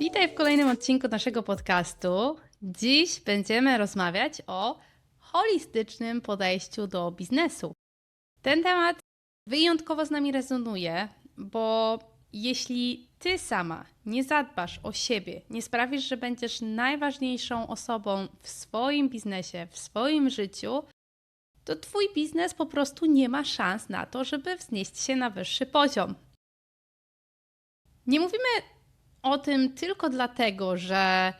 Witaj w kolejnym odcinku naszego podcastu. Dziś będziemy rozmawiać o holistycznym podejściu do biznesu. Ten temat wyjątkowo z nami rezonuje, bo jeśli ty sama nie zadbasz o siebie, nie sprawisz, że będziesz najważniejszą osobą w swoim biznesie, w swoim życiu, to twój biznes po prostu nie ma szans na to, żeby wznieść się na wyższy poziom. Nie mówimy o tym tylko dlatego, że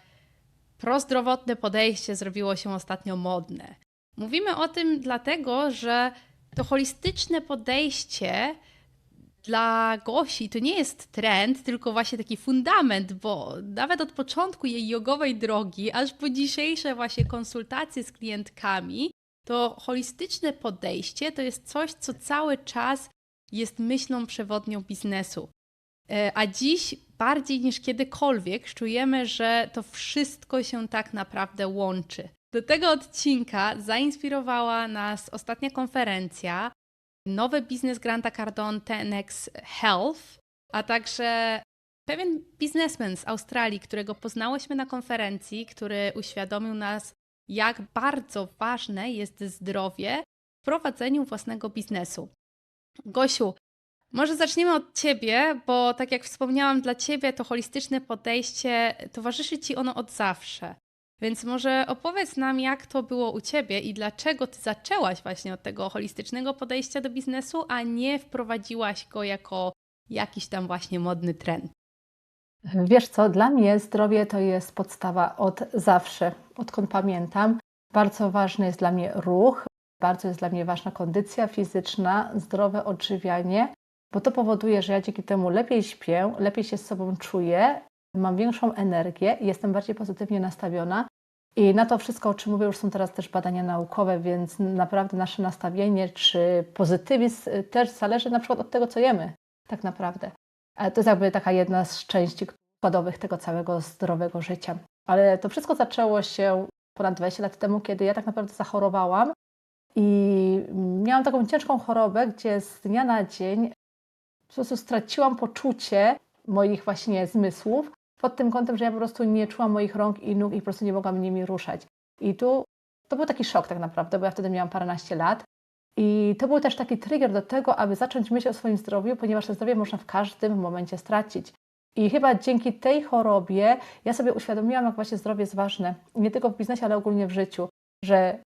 prozdrowotne podejście zrobiło się ostatnio modne. Mówimy o tym dlatego, że to holistyczne podejście dla Gosi to nie jest trend, tylko właśnie taki fundament, bo nawet od początku jej jogowej drogi, aż po dzisiejsze właśnie konsultacje z klientkami, to holistyczne podejście to jest coś, co cały czas jest myślą przewodnią biznesu. E, A dziś bardziej niż kiedykolwiek czujemy, że to wszystko się tak naprawdę łączy. Do tego odcinka zainspirowała nas ostatnia konferencja, nowy biznes Granta Cardone 10x Health, a także pewien biznesmen z Australii, którego poznałyśmy na konferencji, który uświadomił nas, jak bardzo ważne jest zdrowie w prowadzeniu własnego biznesu. Gosiu, może zaczniemy od Ciebie, bo tak jak wspomniałam, dla Ciebie to holistyczne podejście towarzyszy Ci ono od zawsze. Więc może opowiedz nam, jak to było u Ciebie i dlaczego Ty zaczęłaś właśnie od tego holistycznego podejścia do biznesu, a nie wprowadziłaś go jako jakiś tam właśnie modny trend. Wiesz co, dla mnie zdrowie to jest podstawa od zawsze, odkąd pamiętam. Bardzo ważny jest dla mnie ruch, bardzo jest dla mnie ważna kondycja fizyczna, zdrowe odżywianie, bo to powoduje, że ja dzięki temu lepiej śpię, lepiej się z sobą czuję, mam większą energię i jestem bardziej pozytywnie nastawiona. I na to wszystko, o czym mówię, już są teraz też badania naukowe, więc naprawdę nasze nastawienie czy pozytywizm też zależy na przykład od tego, co jemy, tak naprawdę. To jest jakby taka jedna z części składowych tego całego zdrowego życia. Ale to wszystko zaczęło się ponad 20 lat temu, kiedy ja tak naprawdę zachorowałam i miałam taką ciężką chorobę, gdzie z dnia na dzień po prostu straciłam poczucie moich właśnie zmysłów pod tym kątem, że ja po prostu nie czułam moich rąk i nóg i po prostu nie mogłam nimi ruszać. I tu to był taki szok tak naprawdę, bo ja wtedy miałam paręnaście lat. I to był też taki trigger do tego, aby zacząć myśleć o swoim zdrowiu, ponieważ to zdrowie można w każdym momencie stracić. I chyba dzięki tej chorobie ja sobie uświadomiłam, jak właśnie zdrowie jest ważne. Nie tylko w biznesie, ale ogólnie w życiu. Że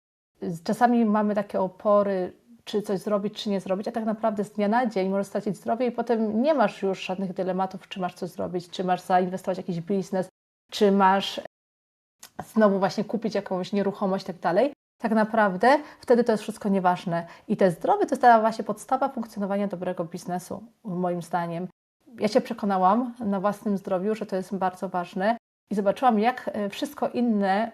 czasami mamy takie opory, czy coś zrobić, czy nie zrobić, a tak naprawdę z dnia na dzień możesz stracić zdrowie i potem nie masz już żadnych dylematów, czy masz coś zrobić, czy masz zainwestować w jakiś biznes, czy masz znowu właśnie kupić jakąś nieruchomość i tak dalej. Tak naprawdę wtedy to jest wszystko nieważne. I te zdrowie to jest ta właśnie podstawa funkcjonowania dobrego biznesu, moim zdaniem. Ja się przekonałam na własnym zdrowiu, że to jest bardzo ważne i zobaczyłam, jak e, wszystko inne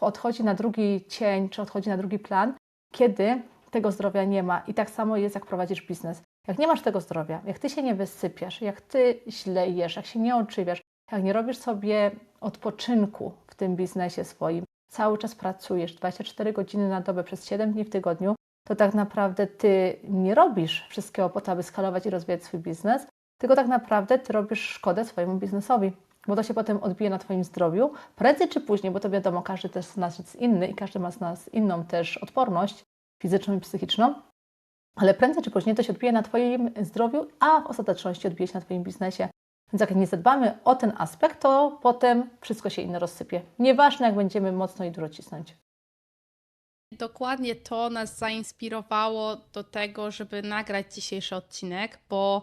odchodzi na drugi cień, czy odchodzi na drugi plan, kiedy tego zdrowia nie ma. I tak samo jest, jak prowadzisz biznes. Jak nie masz tego zdrowia, jak ty się nie wysypiasz, jak ty źle jesz, jak się nie odżywiasz, jak nie robisz sobie odpoczynku w tym biznesie swoim, cały czas pracujesz 24 godziny na dobę przez 7 dni w tygodniu, to tak naprawdę ty nie robisz wszystkiego po to, aby skalować i rozwijać swój biznes, tylko tak naprawdę ty robisz szkodę swojemu biznesowi, bo to się potem odbije na twoim zdrowiu, prędzej czy później, bo to wiadomo, każdy też z nas jest inny i każdy ma z nas inną też odporność fizyczną i psychiczną, ale prędzej czy później to się odbije na twoim zdrowiu, a w ostateczności odbije się na twoim biznesie. Więc jak nie zadbamy o ten aspekt, to potem wszystko się inne rozsypie. Nieważne, jak będziemy mocno i dużo cisnąć. Dokładnie to nas zainspirowało do tego, żeby nagrać dzisiejszy odcinek, bo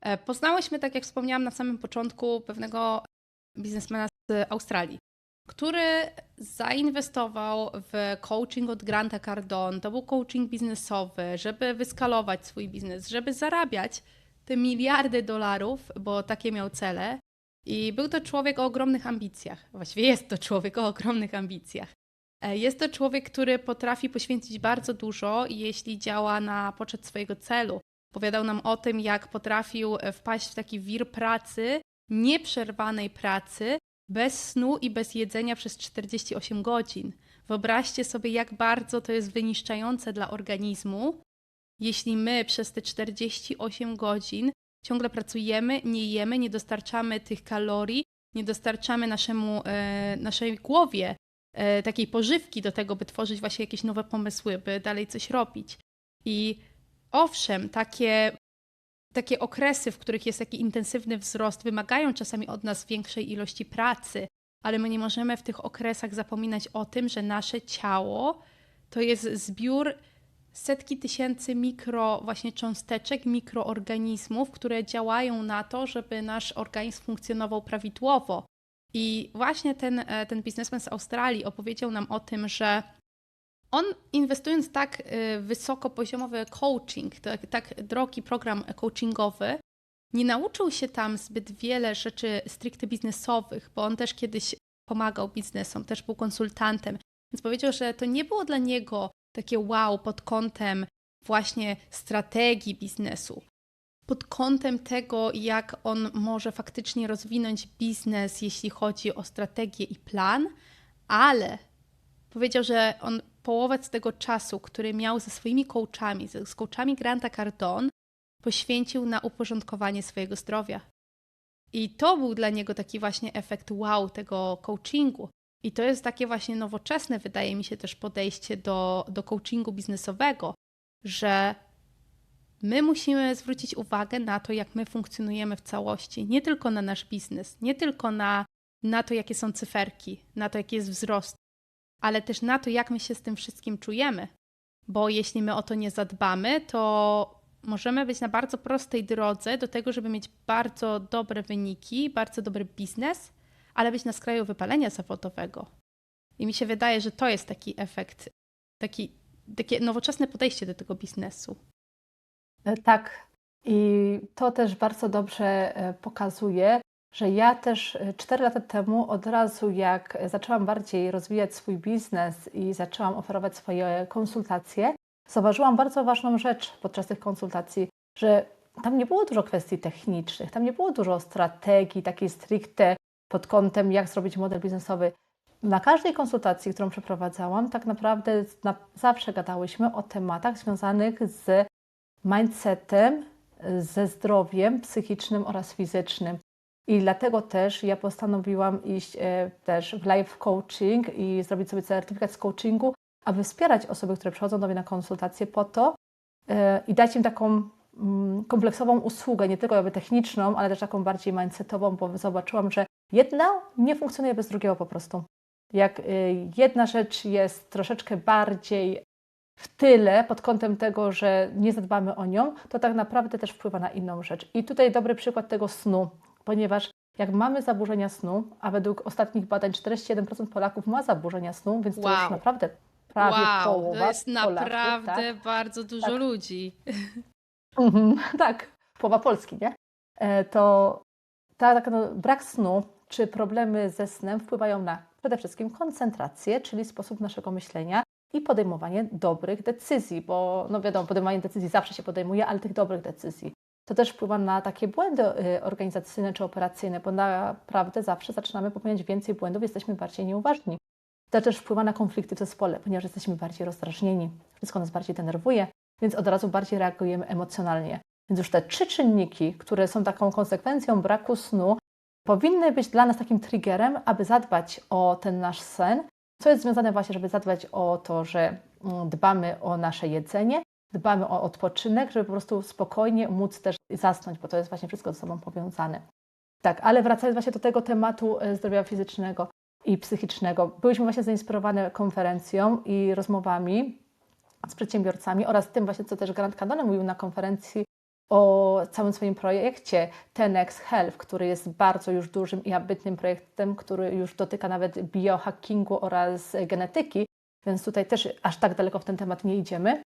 e, poznałyśmy, tak jak wspomniałam na samym początku, pewnego biznesmena z Australii, który zainwestował w coaching od Granta Cardone. To był coaching biznesowy, żeby wyskalować swój biznes, żeby zarabiać te miliardy dolarów, bo takie miał cele. I był to człowiek o ogromnych ambicjach. Właściwie jest to człowiek o ogromnych ambicjach. E, Jest to człowiek, który potrafi poświęcić bardzo dużo, jeśli działa na poczet swojego celu. Opowiadał nam o tym, jak potrafił e, wpaść w taki wir pracy, nieprzerwanej pracy, bez snu i bez jedzenia przez 48 godzin. Wyobraźcie sobie, jak bardzo to jest wyniszczające dla organizmu, jeśli my przez te 48 godzin ciągle pracujemy, nie jemy, nie dostarczamy tych kalorii, nie dostarczamy naszemu, e, naszej głowie e, takiej pożywki do tego, by tworzyć właśnie jakieś nowe pomysły, by dalej coś robić. I owszem, takie, takie okresy, w których jest taki intensywny wzrost, wymagają czasami od nas większej ilości pracy, ale my nie możemy w tych okresach zapominać o tym, że nasze ciało to jest zbiór setki tysięcy mikro właśnie cząsteczek, mikroorganizmów, które działają na to, żeby nasz organizm funkcjonował prawidłowo. I właśnie ten, e, ten biznesmen z Australii opowiedział nam o tym, że on inwestując tak e, wysokopoziomowy coaching, tak, tak drogi program coachingowy, nie nauczył się tam zbyt wiele rzeczy stricte biznesowych, bo on też kiedyś pomagał biznesom, też był konsultantem, więc powiedział, że to nie było dla niego takie wow pod kątem właśnie strategii biznesu, pod kątem tego, jak on może faktycznie rozwinąć biznes, jeśli chodzi o strategię i plan, ale powiedział, że on połowę z tego czasu, który miał ze swoimi coachami, z coachami Granta Cardone, poświęcił na uporządkowanie swojego zdrowia. I to był dla niego taki właśnie efekt wow tego coachingu. I to jest takie właśnie nowoczesne, wydaje mi się, też podejście do, do coachingu biznesowego, że my musimy zwrócić uwagę na to, jak my funkcjonujemy w całości, nie tylko na nasz biznes, nie tylko na, na to, jakie są cyferki, na to, jaki jest wzrost, ale też na to, jak my się z tym wszystkim czujemy. Bo jeśli my o to nie zadbamy, to możemy być na bardzo prostej drodze do tego, żeby mieć bardzo dobre wyniki, bardzo dobry biznes, ale być na skraju wypalenia zawodowego. I mi się wydaje, że to jest taki efekt, taki, takie nowoczesne podejście do tego biznesu. E, Tak, i to też bardzo dobrze e, pokazuje, że ja też e, 4 lata temu, od razu jak zaczęłam bardziej rozwijać swój biznes i zaczęłam oferować swoje konsultacje, zauważyłam bardzo ważną rzecz podczas tych konsultacji, że tam nie było dużo kwestii technicznych, tam nie było dużo strategii takiej stricte pod kątem, jak zrobić model biznesowy. Na każdej konsultacji, którą przeprowadzałam, tak naprawdę na, zawsze gadałyśmy o tematach związanych z mindsetem, ze zdrowiem psychicznym oraz fizycznym. I dlatego też ja postanowiłam iść e, też w live coaching i zrobić sobie certyfikat z coachingu, aby wspierać osoby, które przychodzą do mnie na konsultacje po to e, i dać im taką mm, kompleksową usługę, nie tylko jakby techniczną, ale też taką bardziej mindsetową, bo zobaczyłam, że jedna nie funkcjonuje bez drugiego po prostu. Jak y, jedna rzecz jest troszeczkę bardziej w tyle pod kątem tego, że nie zadbamy o nią, to tak naprawdę też wpływa na inną rzecz. I tutaj dobry przykład tego snu, ponieważ jak mamy zaburzenia snu, a według ostatnich badań 41% Polaków ma zaburzenia snu, więc to Wow. już naprawdę prawie wow, połowa to jest Polaków, naprawdę tak? bardzo dużo Tak. ludzi. Mhm, tak, połowa Polski, nie? E, To ta, taka, no, brak snu czy problemy ze snem wpływają na przede wszystkim koncentrację, czyli sposób naszego myślenia i podejmowanie dobrych decyzji, bo no wiadomo, podejmowanie decyzji zawsze się podejmuje, ale tych dobrych decyzji. To też wpływa na takie błędy y, organizacyjne czy operacyjne, bo naprawdę zawsze zaczynamy popełniać więcej błędów, jesteśmy bardziej nieuważni. To też wpływa na konflikty w zespole, ponieważ jesteśmy bardziej rozdrażnieni, wszystko nas bardziej denerwuje, więc od razu bardziej reagujemy emocjonalnie. Więc już te trzy czynniki, które są taką konsekwencją braku snu, powinny być dla nas takim triggerem, aby zadbać o ten nasz sen, co jest związane właśnie, żeby zadbać o to, że mm, dbamy o nasze jedzenie, dbamy o odpoczynek, żeby po prostu spokojnie móc też zasnąć, bo to jest właśnie wszystko ze sobą powiązane. Tak, ale wracając właśnie do tego tematu e, zdrowia fizycznego i psychicznego, byliśmy właśnie zainspirowane konferencją i rozmowami z przedsiębiorcami oraz tym właśnie, co też Grant Cardone mówił na konferencji o całym swoim projekcie Tenex Health, który jest bardzo już dużym i ambitnym projektem, który już dotyka nawet biohackingu oraz genetyki, więc tutaj też aż tak daleko w ten temat nie idziemy.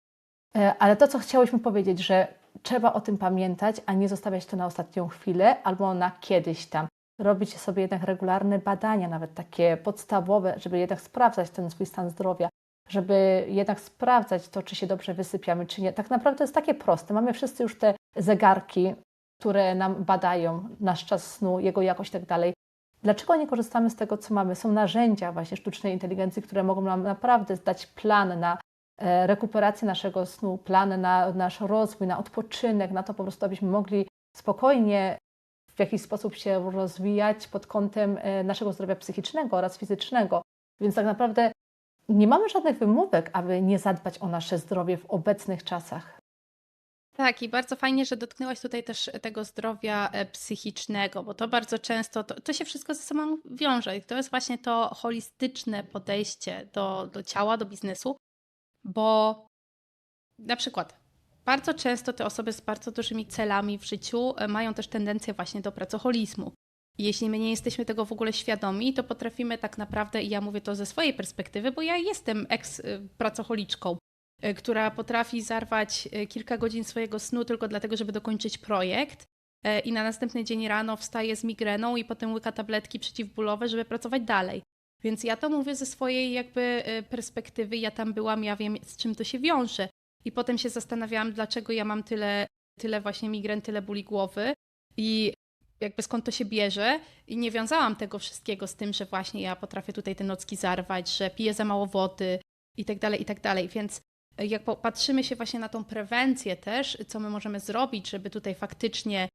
E, Ale to, co chciałyśmy powiedzieć, że trzeba o tym pamiętać, a nie zostawiać to na ostatnią chwilę albo na kiedyś tam. Robić sobie jednak regularne badania, nawet takie podstawowe, żeby jednak sprawdzać ten swój stan zdrowia, żeby jednak sprawdzać to, czy się dobrze wysypiamy, czy nie. Tak naprawdę jest takie proste. Mamy wszyscy już te zegarki, które nam badają nasz czas snu, jego jakość i tak. Dlaczego nie korzystamy z tego, co mamy? Są narzędzia właśnie sztucznej inteligencji, które mogą nam naprawdę dać plan na rekuperację naszego snu, plan na nasz rozwój, na odpoczynek, na to po prostu, abyśmy mogli spokojnie w jakiś sposób się rozwijać pod kątem e, naszego zdrowia psychicznego oraz fizycznego. Więc tak naprawdę nie mamy żadnych wymówek, aby nie zadbać o nasze zdrowie w obecnych czasach. Tak, i bardzo fajnie, że dotknęłaś tutaj też tego zdrowia e, psychicznego, bo to bardzo często, to, to się wszystko ze sobą wiąże i to jest właśnie to holistyczne podejście do, do ciała, do biznesu, bo na przykład bardzo często te osoby z bardzo dużymi celami w życiu e, mają też tendencję właśnie do pracoholizmu. Jeśli my nie jesteśmy tego w ogóle świadomi, to potrafimy tak naprawdę, i ja mówię to ze swojej perspektywy, bo ja jestem eks-pracocholiczką, y, która potrafi zarwać kilka godzin swojego snu tylko dlatego, żeby dokończyć projekt i na następny dzień rano wstaje z migreną i potem łyka tabletki przeciwbólowe, żeby pracować dalej. Więc ja to mówię ze swojej jakby y, perspektywy, ja tam byłam, ja wiem z czym to się wiąże. I potem się zastanawiałam, dlaczego ja mam tyle, tyle właśnie migren, tyle bóli głowy i jakby skąd to się bierze i nie wiązałam tego wszystkiego z tym, że właśnie ja potrafię tutaj te nocki zarwać, że piję za mało wody i tak dalej, i tak dalej. Więc e, jak patrzymy się właśnie na tą prewencję też, co my możemy zrobić, żeby tutaj faktycznie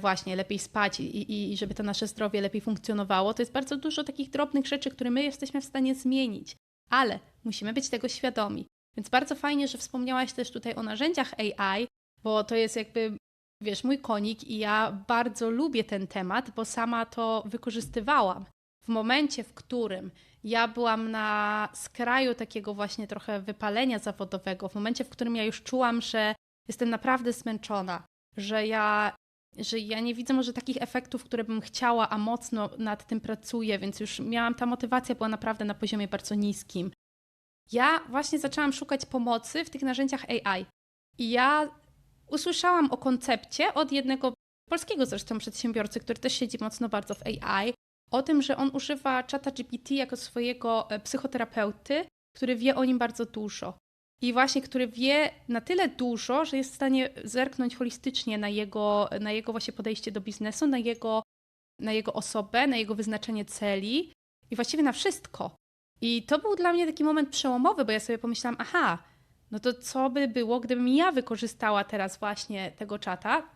właśnie lepiej spać i, i, i żeby to nasze zdrowie lepiej funkcjonowało, to jest bardzo dużo takich drobnych rzeczy, które my jesteśmy w stanie zmienić, ale musimy być tego świadomi. Więc bardzo fajnie, że wspomniałaś też tutaj o narzędziach AI, bo to jest jakby wiesz, mój konik i ja bardzo lubię ten temat, bo sama to wykorzystywałam. W momencie, w którym ja byłam na skraju takiego właśnie trochę wypalenia zawodowego, w momencie, w którym ja już czułam, że jestem naprawdę zmęczona, że ja, że ja nie widzę może takich efektów, które bym chciała, a mocno nad tym pracuję, więc już miałam, ta motywacja była naprawdę na poziomie bardzo niskim. Ja właśnie zaczęłam szukać pomocy w tych narzędziach AI. I ja usłyszałam o koncepcie od jednego polskiego zresztą przedsiębiorcy, który też siedzi mocno bardzo w AI, o tym, że on używa czata GPT jako swojego e, psychoterapeuty, który wie o nim bardzo dużo. I właśnie, który wie na tyle dużo, że jest w stanie zerknąć holistycznie na jego, na jego właśnie podejście do biznesu, na jego, na jego osobę, na jego wyznaczenie celi i właściwie na wszystko. I to był dla mnie taki moment przełomowy, bo ja sobie pomyślałam, aha, no to co by było, gdybym ja wykorzystała teraz właśnie tego czata,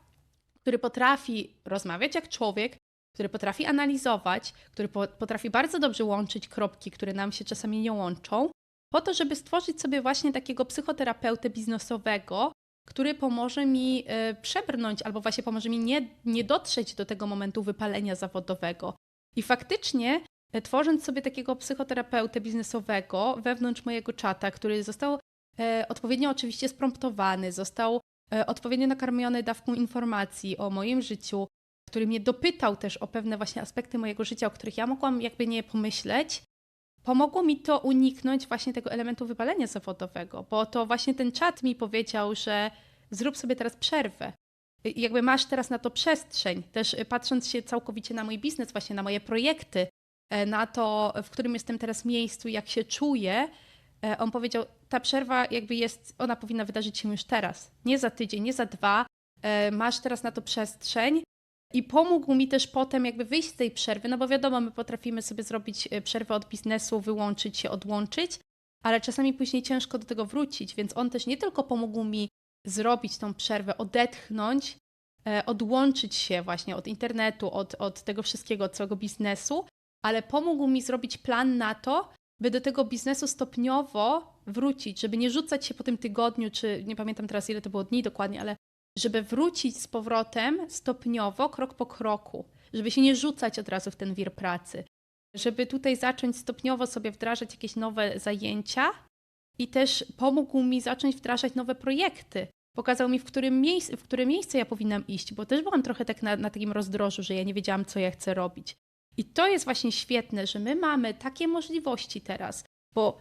który potrafi rozmawiać jak człowiek, który potrafi analizować, który po, potrafi bardzo dobrze łączyć kropki, które nam się czasami nie łączą, po to, żeby stworzyć sobie właśnie takiego psychoterapeutę biznesowego, który pomoże mi y, przebrnąć albo właśnie pomoże mi nie, nie dotrzeć do tego momentu wypalenia zawodowego. I faktycznie y, tworząc sobie takiego psychoterapeutę biznesowego wewnątrz mojego czata, który został e, odpowiednio oczywiście spromptowany, został e, odpowiednio nakarmiony dawką informacji o moim życiu, który mnie dopytał też o pewne właśnie aspekty mojego życia, o których ja mogłam jakby nie pomyśleć, pomogło mi to uniknąć właśnie tego elementu wypalenia zawodowego, bo to właśnie ten czat mi powiedział, że zrób sobie teraz przerwę. I jakby masz teraz na to przestrzeń, też y, patrząc się całkowicie na mój biznes, właśnie na moje projekty, e, na to, w którym jestem teraz miejscu, jak się czuję, e, on powiedział, ta przerwa jakby jest, ona powinna wydarzyć się już teraz, nie za tydzień, nie za dwa, e, masz teraz na to przestrzeń i pomógł mi też potem jakby wyjść z tej przerwy, no bo wiadomo, my potrafimy sobie zrobić e, przerwę od biznesu, wyłączyć się, odłączyć, ale czasami później ciężko do tego wrócić, więc on też nie tylko pomógł mi zrobić tą przerwę, odetchnąć, e, odłączyć się właśnie od internetu, od, od tego wszystkiego, od całego biznesu, ale pomógł mi zrobić plan na to, by do tego biznesu stopniowo wrócić, żeby nie rzucać się po tym tygodniu, czy nie pamiętam teraz ile to było dni dokładnie, ale żeby wrócić z powrotem stopniowo, krok po kroku, żeby się nie rzucać od razu w ten wir pracy, żeby tutaj zacząć stopniowo sobie wdrażać jakieś nowe zajęcia i też pomógł mi zacząć wdrażać nowe projekty. Pokazał mi, w którym, miejsc, w które miejsce ja powinnam iść, bo też byłam trochę tak na, na takim rozdrożu, że ja nie wiedziałam, co ja chcę robić. I to jest właśnie świetne, że my mamy takie możliwości teraz, bo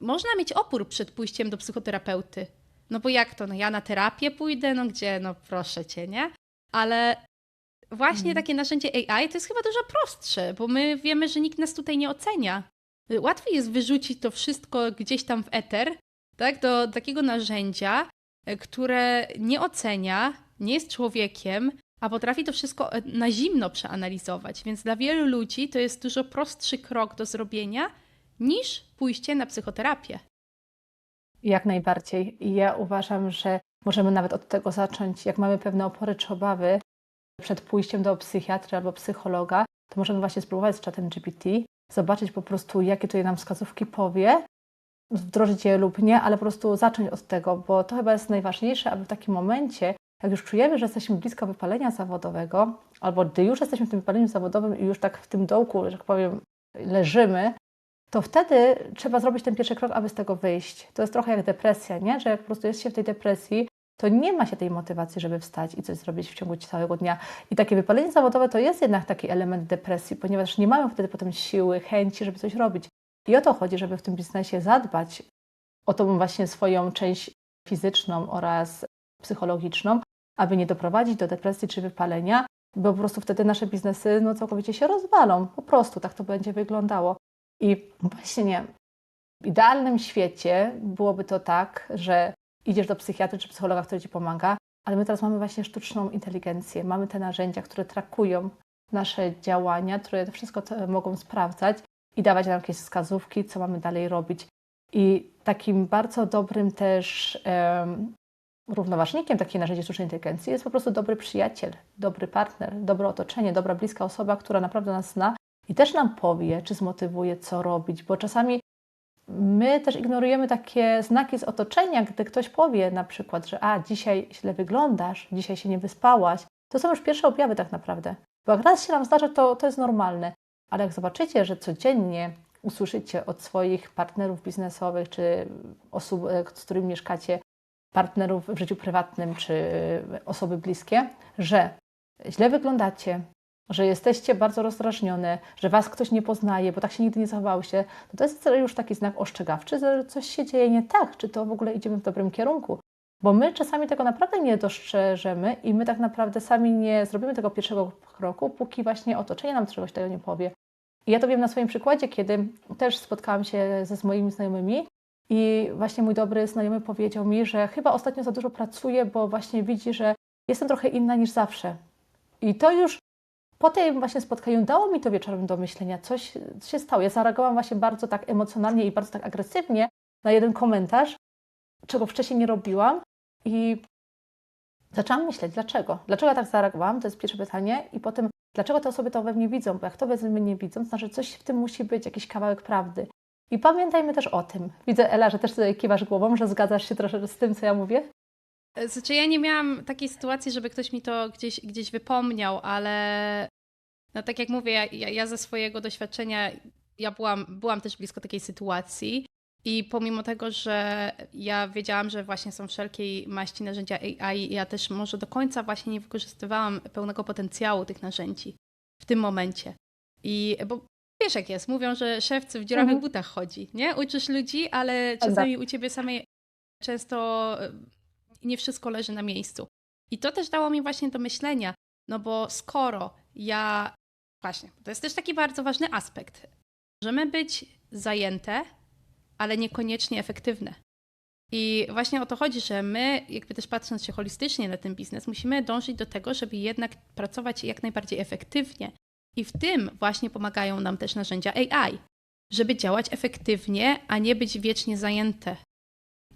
można mieć opór przed pójściem do psychoterapeuty. No bo jak to? No ja na terapię pójdę? No gdzie? No proszę cię, nie? Ale właśnie Mhm. takie narzędzie AI to jest chyba dużo prostsze, bo my wiemy, że nikt nas tutaj nie ocenia. Łatwiej jest wyrzucić to wszystko gdzieś tam w eter, tak? Do takiego narzędzia, e, które nie ocenia, nie jest człowiekiem, a potrafi to wszystko e, na zimno przeanalizować. Więc dla wielu ludzi to jest dużo prostszy krok do zrobienia niż pójście na psychoterapię. Jak najbardziej. I ja uważam, że Możemy nawet od tego zacząć, jak mamy pewne opory czy obawy przed pójściem do psychiatry albo psychologa, to możemy właśnie spróbować z czatem GPT, zobaczyć po prostu, jakie tutaj nam wskazówki powie, wdrożyć je lub nie, ale po prostu zacząć od tego, bo to chyba jest najważniejsze, aby w takim momencie, jak już czujemy, że jesteśmy blisko wypalenia zawodowego, albo gdy już jesteśmy w tym wypaleniu zawodowym i już tak w tym dołku, że tak powiem, leżymy, to wtedy trzeba zrobić ten pierwszy krok, aby z tego wyjść. To jest trochę jak depresja, nie? że jak po prostu jest się w tej depresji, to nie ma się tej motywacji, żeby wstać i coś zrobić w ciągu całego dnia. I takie wypalenie zawodowe to jest jednak taki element depresji, ponieważ nie mamy wtedy potem siły, chęci, żeby coś robić. I o to chodzi, żeby w tym biznesie zadbać o tą właśnie swoją część fizyczną oraz psychologiczną, aby nie doprowadzić do depresji czy wypalenia, bo po prostu wtedy nasze biznesy no, całkowicie się rozwalą. Po prostu tak to będzie wyglądało. I właśnie w idealnym świecie byłoby to tak, że idziesz do psychiatry czy psychologa, który ci pomaga, ale my teraz mamy właśnie sztuczną inteligencję, mamy te narzędzia, które trakują nasze działania, które to wszystko mogą sprawdzać i dawać nam jakieś wskazówki, co mamy dalej robić. I takim bardzo dobrym też em, równoważnikiem takiej narzędzi sztucznej inteligencji jest po prostu dobry przyjaciel, dobry partner, dobre otoczenie, dobra bliska osoba, która naprawdę nas zna i też nam powie, czy zmotywuje, co robić, bo czasami my też ignorujemy takie znaki z otoczenia, gdy ktoś powie na przykład, że a, dzisiaj źle wyglądasz, dzisiaj się nie wyspałaś. To są już pierwsze objawy tak naprawdę. Bo jak raz się nam zdarzy, to, to jest normalne. Ale jak zobaczycie, że codziennie usłyszycie od swoich partnerów biznesowych czy osób, e, z którymi mieszkacie, partnerów w życiu prywatnym czy osoby bliskie, że źle wyglądacie, że jesteście bardzo rozdrażnione, że was ktoś nie poznaje, bo tak się nigdy nie zachowałyście, to to jest już taki znak ostrzegawczy, że coś się dzieje nie tak, czy to w ogóle idziemy w dobrym kierunku. Bo my czasami tego naprawdę nie dostrzeżemy i my tak naprawdę sami nie zrobimy tego pierwszego kroku, póki właśnie otoczenie nam czegoś tego nie powie. I ja to wiem na swoim przykładzie, kiedy też spotkałam się ze z moimi znajomymi i właśnie mój dobry znajomy powiedział mi, że chyba ostatnio za dużo pracuję, bo właśnie widzi, że jestem trochę inna niż zawsze. I to już po tym właśnie spotkaniu dało mi to wieczorem do myślenia, coś się stało. Ja zareagowałam właśnie bardzo tak emocjonalnie i bardzo tak agresywnie na jeden komentarz, czego wcześniej nie robiłam i zaczęłam myśleć, dlaczego? Dlaczego tak zareagowałam? To jest pierwsze pytanie i potem, dlaczego te osoby to we mnie widzą? Bo jak to we mnie nie widzą, to znaczy coś w tym musi być, jakiś kawałek prawdy. I pamiętajmy też o tym. Widzę, Ela, że też tutaj kiwasz głową, że zgadzasz się troszeczkę z tym, co ja mówię. Znaczy, ja nie miałam takiej sytuacji, żeby ktoś mi to gdzieś, gdzieś wypomniał, ale no tak jak mówię, ja, ja, ze swojego doświadczenia, ja byłam, byłam też blisko takiej sytuacji i pomimo tego, że ja wiedziałam, że właśnie są wszelkiej maści narzędzia AI, ja też może do końca właśnie nie wykorzystywałam pełnego potencjału tych narzędzi w tym momencie. I bo wiesz jak jest, mówią, że szewcy w dziurawych Mhm. butach chodzi, nie? Uczysz ludzi, ale Prawda. czasami u ciebie samej często y, nie wszystko leży na miejscu. I to też dało mi właśnie do myślenia, no bo skoro ja, właśnie, to jest też taki bardzo ważny aspekt, możemy być zajęte, ale niekoniecznie efektywne. I właśnie o to chodzi, że my, jakby też patrząc się holistycznie na ten biznes, musimy dążyć do tego, żeby jednak pracować jak najbardziej efektywnie. I w tym właśnie pomagają nam też narzędzia AI, żeby działać efektywnie, a nie być wiecznie zajęte.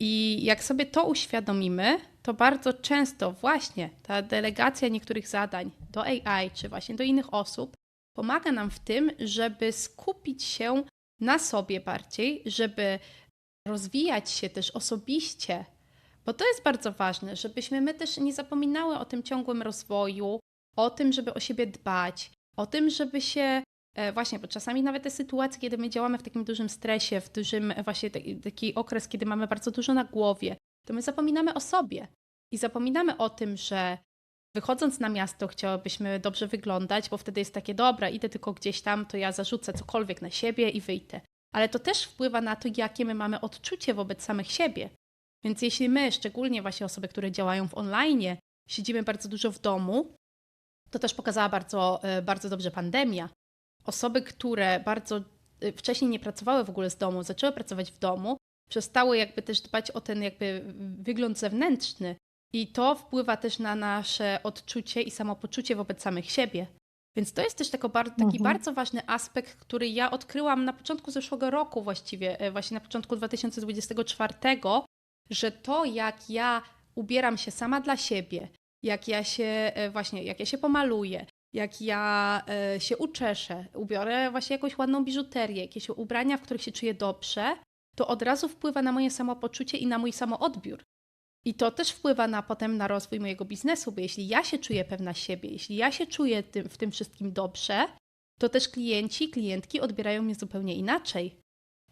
I jak sobie to uświadomimy, to bardzo często właśnie ta delegacja niektórych zadań do AI czy właśnie do innych osób pomaga nam w tym, żeby skupić się na sobie bardziej, żeby rozwijać się też osobiście, bo to jest bardzo ważne, żebyśmy my też nie zapominały o tym ciągłym rozwoju, o tym, żeby o siebie dbać, o tym, żeby się właśnie, bo czasami nawet te sytuacje, kiedy my działamy w takim dużym stresie, w dużym e, właśnie taki, taki okres, kiedy mamy bardzo dużo na głowie, to my zapominamy o sobie i zapominamy o tym, że wychodząc na miasto chciałybyśmy dobrze wyglądać, bo wtedy jest takie, dobra, idę tylko gdzieś tam, to ja zarzucę cokolwiek na siebie i wyjdę. Ale to też wpływa na to, jakie my mamy odczucie wobec samych siebie. Więc jeśli my, szczególnie właśnie osoby, które działają w online, siedzimy bardzo dużo w domu, to też pokazała bardzo, e, bardzo dobrze pandemia. Osoby, które bardzo e, wcześniej nie pracowały w ogóle z domu, zaczęły pracować w domu, przestały jakby też dbać o ten jakby wygląd zewnętrzny i to wpływa też na nasze odczucie i samopoczucie wobec samych siebie. Więc to jest też taki Mhm. bardzo ważny aspekt, który ja odkryłam na początku zeszłego roku właściwie, e, właśnie na początku 2024, że to jak ja ubieram się sama dla siebie, jak ja się e, właśnie, jak ja się pomaluję, jak ja e, się uczeszę, ubiorę właśnie jakąś ładną biżuterię, jakieś ubrania, w których się czuję dobrze, to od razu wpływa na moje samopoczucie i na mój samoodbiór. I to też wpływa na potem na rozwój mojego biznesu, bo jeśli ja się czuję pewna siebie, jeśli ja się czuję tym, w tym wszystkim dobrze, to też klienci, klientki odbierają mnie zupełnie inaczej.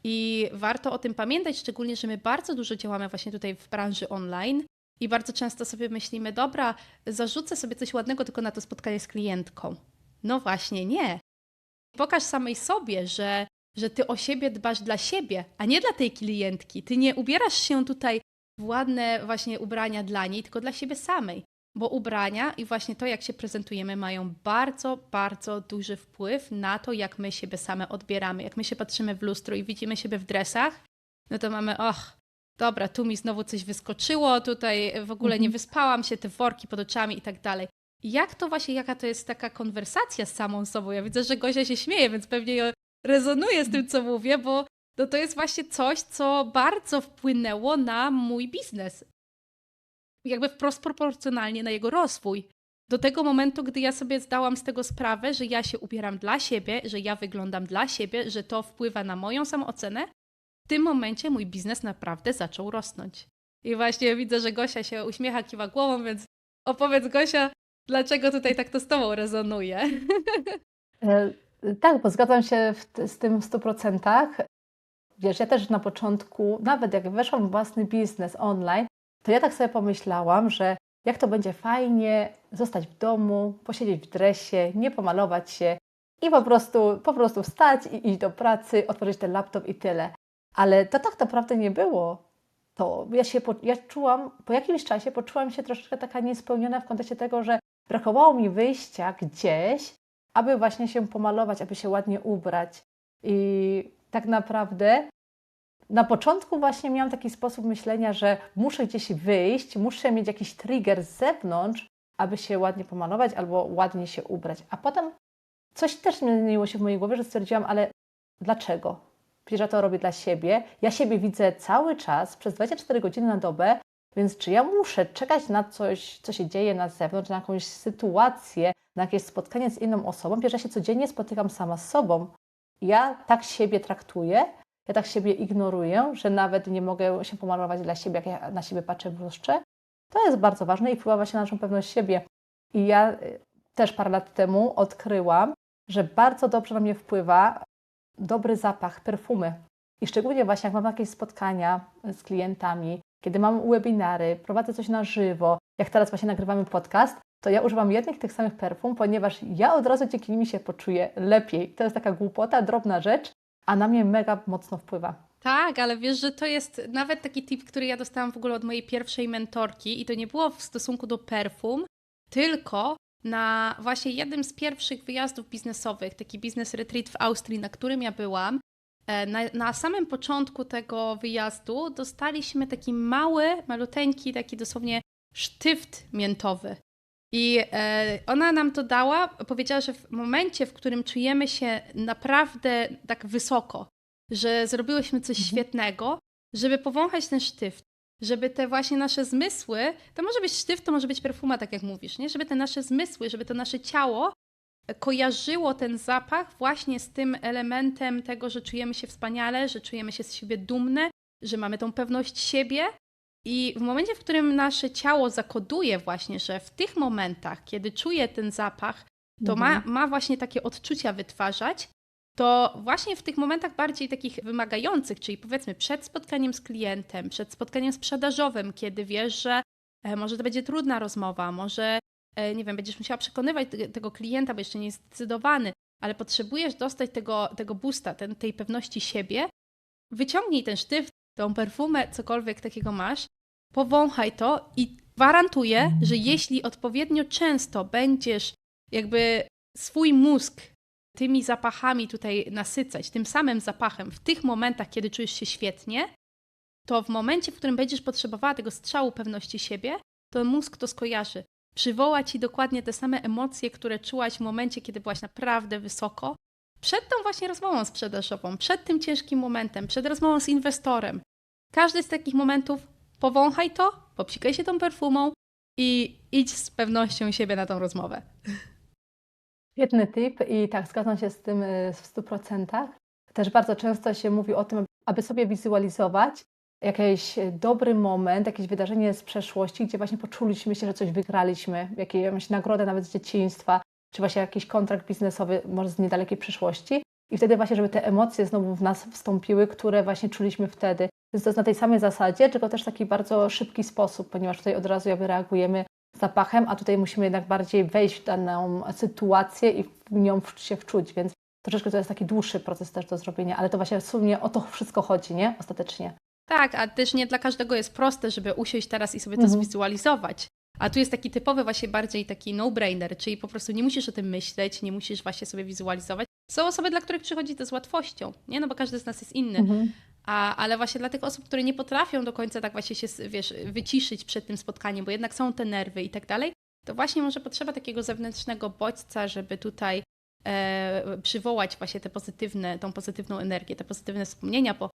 I warto o tym pamiętać, szczególnie, że my bardzo dużo działamy właśnie tutaj w branży online i bardzo często sobie myślimy, dobra, zarzucę sobie coś ładnego tylko na to spotkanie z klientką. No właśnie, nie. Pokaż samej sobie, że, że ty o siebie dbasz dla siebie, a nie dla tej klientki. Ty nie ubierasz się tutaj w ładne właśnie ubrania dla niej, tylko dla siebie samej. Bo ubrania i właśnie to, jak się prezentujemy, mają bardzo, bardzo duży wpływ na to, jak my siebie same odbieramy. Jak my się patrzymy w lustro i widzimy siebie w dresach, no to mamy, och, dobra, tu mi znowu coś wyskoczyło, tutaj w ogóle nie Mhm. wyspałam się, te worki pod oczami i tak dalej. Jak to właśnie, jaka to jest taka konwersacja z samą sobą? Ja widzę, że Gosia się śmieje, więc pewnie rezonuje z tym, co mówię, bo no to jest właśnie coś, co bardzo wpłynęło na mój biznes. Jakby wprost proporcjonalnie na jego rozwój. Do tego momentu, gdy ja sobie zdałam z tego sprawę, że ja się ubieram dla siebie, że ja wyglądam dla siebie, że to wpływa na moją samoocenę, tym momencie mój biznes naprawdę zaczął rosnąć. I właśnie widzę, że Gosia się uśmiecha, kiwa głową, więc opowiedz Gosia, dlaczego tutaj tak to z tobą rezonuje. E, Tak, bo zgadzam się z tym w 100%. Wiesz, ja też na początku, nawet jak weszłam w własny biznes online, to ja tak sobie pomyślałam, że jak to będzie fajnie zostać w domu, posiedzieć w dresie, nie pomalować się i po prostu, po prostu wstać i iść do pracy, otworzyć ten laptop i tyle. Ale to tak naprawdę nie było. To ja się, po, ja czułam, po jakimś czasie poczułam się troszeczkę taka niespełniona w kontekście tego, że brakowało mi wyjścia gdzieś, aby właśnie się pomalować, aby się ładnie ubrać. I tak naprawdę na początku właśnie miałam taki sposób myślenia, że muszę gdzieś wyjść, muszę mieć jakiś trigger z zewnątrz, aby się ładnie pomalować albo ładnie się ubrać. A potem coś też zmieniło się w mojej głowie, że stwierdziłam, ale dlaczego? Przecież ja to robię dla siebie. Ja siebie widzę cały czas, przez 24 godziny na dobę, więc czy ja muszę czekać na coś, co się dzieje na zewnątrz, na jakąś sytuację, na jakieś spotkanie z inną osobą? Przecież ja się codziennie spotykam sama z sobą. Ja tak siebie traktuję, ja tak siebie ignoruję, że nawet nie mogę się pomalować dla siebie, jak ja na siebie patrzę w lustrze. To jest bardzo ważne i wpływa właśnie na naszą pewność siebie. I ja y, też parę lat temu odkryłam, że bardzo dobrze na mnie wpływa dobry zapach, perfumy. I szczególnie właśnie jak mam jakieś spotkania z klientami, kiedy mam webinary, prowadzę coś na żywo, jak teraz właśnie nagrywamy podcast, to ja używam jednych tych samych perfum, ponieważ ja od razu dzięki nimi się poczuję lepiej. To jest taka głupota, drobna rzecz, a na mnie mega mocno wpływa. Tak, ale wiesz, że to jest nawet taki tip, który ja dostałam w ogóle od mojej pierwszej mentorki i to nie było w stosunku do perfum, tylko na właśnie jednym z pierwszych wyjazdów biznesowych, taki biznes retreat w Austrii, na którym ja byłam. e, Na, na samym początku tego wyjazdu dostaliśmy taki mały, maluteńki, taki dosłownie sztyft miętowy. I e, ona nam to dała, powiedziała, że w momencie, w którym czujemy się naprawdę tak wysoko, że zrobiłyśmy coś Mhm. świetnego, żeby powąchać ten sztyft, żeby te właśnie nasze zmysły, to może być sztyft, to może być perfuma, tak jak mówisz, nie? Żeby te nasze zmysły, żeby to nasze ciało kojarzyło ten zapach właśnie z tym elementem tego, że czujemy się wspaniale, że czujemy się z siebie dumne, że mamy tą pewność siebie. I w momencie, w którym nasze ciało zakoduje właśnie, że w tych momentach, kiedy czuje ten zapach, to ma, Mhm. ma właśnie takie odczucia wytwarzać, to właśnie w tych momentach bardziej takich wymagających, czyli powiedzmy przed spotkaniem z klientem, przed spotkaniem sprzedażowym, kiedy wiesz, że e, może to będzie trudna rozmowa, może e, nie wiem, będziesz musiała przekonywać te- tego klienta, bo jeszcze nie jest zdecydowany, ale potrzebujesz dostać tego, tego boosta, ten, tej pewności siebie, wyciągnij ten sztyft, tą perfumę, cokolwiek takiego masz, powąchaj to i gwarantuję, że jeśli odpowiednio często będziesz jakby swój mózg tymi zapachami tutaj nasycać, tym samym zapachem w tych momentach, kiedy czujesz się świetnie, to w momencie, w którym będziesz potrzebowała tego strzału pewności siebie, to mózg to skojarzy. Przywoła ci dokładnie te same emocje, które czułaś w momencie, kiedy byłaś naprawdę wysoko. Przed tą właśnie rozmową sprzedażową, przed tym ciężkim momentem, przed rozmową z inwestorem. Każdy z takich momentów powąchaj to, popsikaj się tą perfumą i idź z pewnością siebie na tą rozmowę. Świetny tip i tak, zgadzam się z tym y, w 100%. Też bardzo często się mówi o tym, aby sobie wizualizować jakiś dobry moment, jakieś wydarzenie z przeszłości, gdzie właśnie poczuliśmy się, że coś wygraliśmy, jakąś nagrodę nawet z dzieciństwa, czy właśnie jakiś kontrakt biznesowy, może z niedalekiej przyszłości. I wtedy właśnie, żeby te emocje znowu w nas wstąpiły, które właśnie czuliśmy wtedy. Więc to jest na tej samej zasadzie, tylko też taki bardzo szybki sposób, ponieważ tutaj od razu jakby reagujemy zapachem, a tutaj musimy jednak bardziej wejść w daną sytuację i w nią się wczuć, więc troszeczkę to jest taki dłuższy proces też do zrobienia, ale to właśnie w sumie o to wszystko chodzi, nie? Ostatecznie. Tak, a też nie dla każdego jest proste, żeby usiąść teraz i sobie to Mhm. zwizualizować. A tu jest taki typowy właśnie bardziej taki no-brainer, czyli po prostu nie musisz o tym myśleć, nie musisz właśnie sobie wizualizować. Są osoby, dla których przychodzi to z łatwością, nie? No bo każdy z nas jest inny. Mhm. A, ale właśnie dla tych osób, które nie potrafią do końca tak właśnie się, wiesz, wyciszyć przed tym spotkaniem, bo jednak są te nerwy i tak dalej, to właśnie może potrzeba takiego zewnętrznego bodźca, żeby tutaj e, przywołać właśnie te pozytywne, tą pozytywną energię, te pozytywne wspomnienia, bo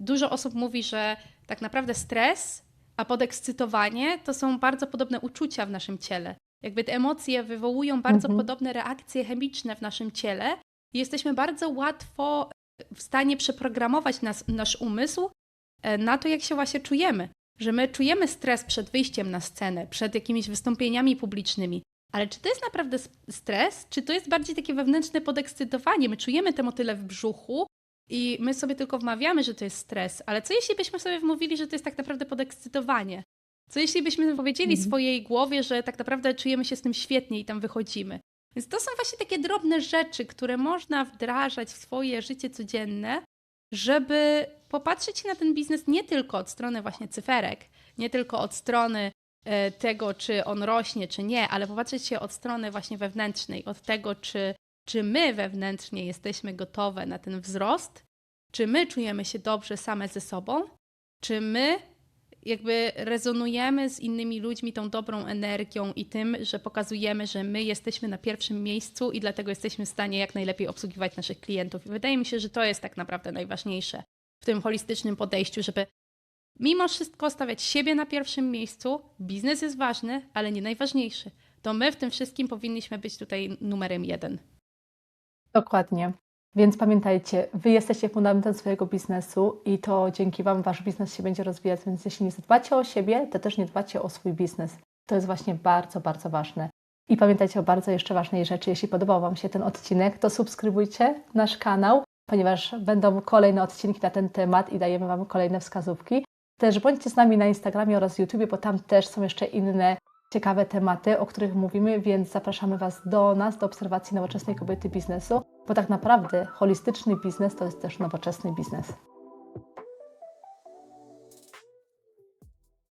dużo osób mówi, że tak naprawdę stres, a podekscytowanie to są bardzo podobne uczucia w naszym ciele. Jakby te emocje wywołują bardzo Mhm. podobne reakcje chemiczne w naszym ciele i jesteśmy bardzo łatwo w stanie przeprogramować nas, nasz umysł e, na to, jak się właśnie czujemy. Że my czujemy stres przed wyjściem na scenę, przed jakimiś wystąpieniami publicznymi, ale czy to jest naprawdę stres, czy to jest bardziej takie wewnętrzne podekscytowanie? My czujemy te motyle w brzuchu i my sobie tylko wmawiamy, że to jest stres, ale co jeśli byśmy sobie wmówili, że to jest tak naprawdę podekscytowanie? Co jeśli byśmy powiedzieli Mhm. swojej głowie, że tak naprawdę czujemy się z tym świetnie i tam wychodzimy? Więc to są właśnie takie drobne rzeczy, które można wdrażać w swoje życie codzienne, żeby popatrzeć na ten biznes nie tylko od strony właśnie cyferek, nie tylko od strony e, tego, czy on rośnie, czy nie, ale popatrzeć się od strony właśnie wewnętrznej, od tego, czy, czy my wewnętrznie jesteśmy gotowe na ten wzrost, czy my czujemy się dobrze same ze sobą, czy my jakby rezonujemy z innymi ludźmi tą dobrą energią i tym, że pokazujemy, że my jesteśmy na pierwszym miejscu i dlatego jesteśmy w stanie jak najlepiej obsługiwać naszych klientów. I wydaje mi się, że to jest tak naprawdę najważniejsze w tym holistycznym podejściu, żeby mimo wszystko stawiać siebie na pierwszym miejscu. Biznes jest ważny, ale nie najważniejszy. To my w tym wszystkim powinniśmy być tutaj numerem jeden. Dokładnie. Więc pamiętajcie, Wy jesteście fundamentem swojego biznesu i to dzięki Wam Wasz biznes się będzie rozwijać. Więc jeśli nie zadbacie o siebie, to też nie dbacie o swój biznes. To jest właśnie bardzo, bardzo ważne. I pamiętajcie o bardzo jeszcze ważnej rzeczy. Jeśli podobał Wam się ten odcinek, to subskrybujcie nasz kanał, ponieważ będą kolejne odcinki na ten temat i dajemy Wam kolejne wskazówki. Też bądźcie z nami na Instagramie oraz YouTube, bo tam też są jeszcze inne ciekawe tematy, o których mówimy, więc zapraszamy Was do nas, do obserwacji nowoczesnej kobiety biznesu, bo tak naprawdę holistyczny biznes to jest też nowoczesny biznes.